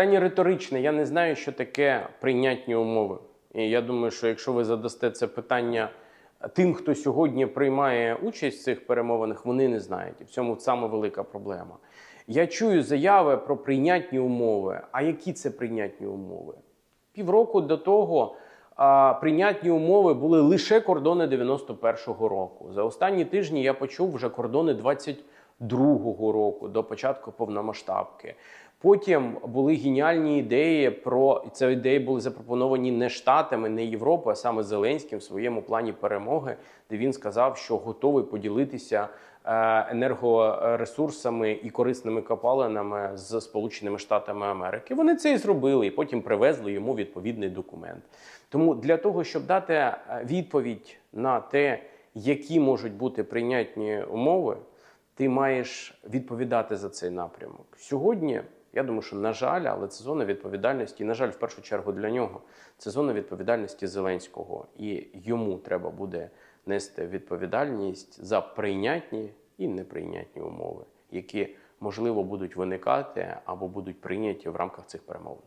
Питання риторичне. Я не знаю, що таке прийнятні умови. І я думаю, що якщо ви задасте це питання тим, хто сьогодні приймає участь в цих перемовинах, вони не знають. І в цьому саме велика проблема. Я чую заяви про прийнятні умови. А які це прийнятні умови? Півроку до того а, прийнятні умови були лише кордони 91-го року. За останні тижні я почув вже кордони 22-го року до початку повномасштабки. Потім були геніальні ідеї про ці ідеї були запропоновані не штатами, не Європою, а саме Зеленським в своєму плані перемоги, де він сказав, що готовий поділитися е, енергоресурсами і корисними копалинами з Сполученими Штатами Америки. Вони це і зробили, і потім привезли йому відповідний документ. Тому для того, щоб дати е, відповідь на те, які можуть бути прийнятні умови, ти маєш відповідати за цей напрямок. Сьогодні, я думаю, що на жаль, але це зона відповідальності, і, на жаль, в першу чергу для нього це зона відповідальності Зеленського, і йому треба буде нести відповідальність за прийнятні і неприйнятні умови, які можливо будуть виникати або будуть прийняті в рамках цих перемовин.